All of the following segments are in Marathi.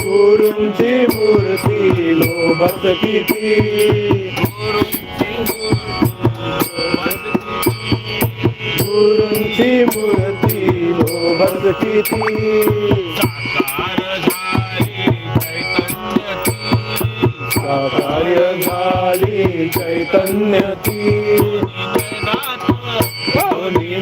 गुरुंची मूर्ती लोभत किती गुरुंची मूर्ती लोभत किती साकार झाली चैतन्य ती.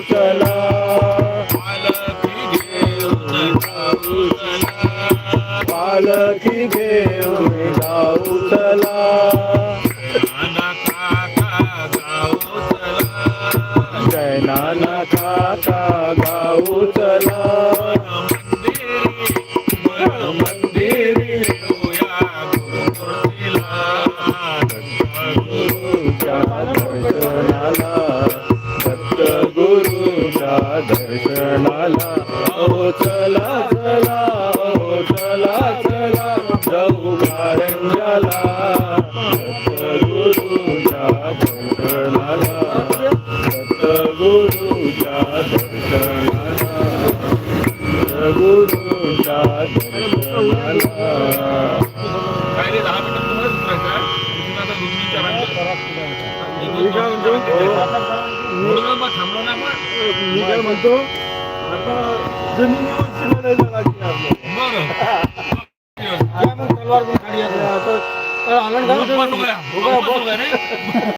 चला पालखी घेऊन जाऊ. चला. जय नाना काका गाऊ चला. मंदिरी. दर्शनाला ओ चला चला ओ चला चला जाऊ कारंजाला दत्त गुरुच्या दर्शनाला दत्त गुरुच्या दर्शनाला दत्त गुरुच्या दर्शनाला थांबलो ना मग मी काय म्हणतो आता जमिनीवरची लढाई लढायची आहे आपल्याला. तलवार पण खाली आहे. आता आनंद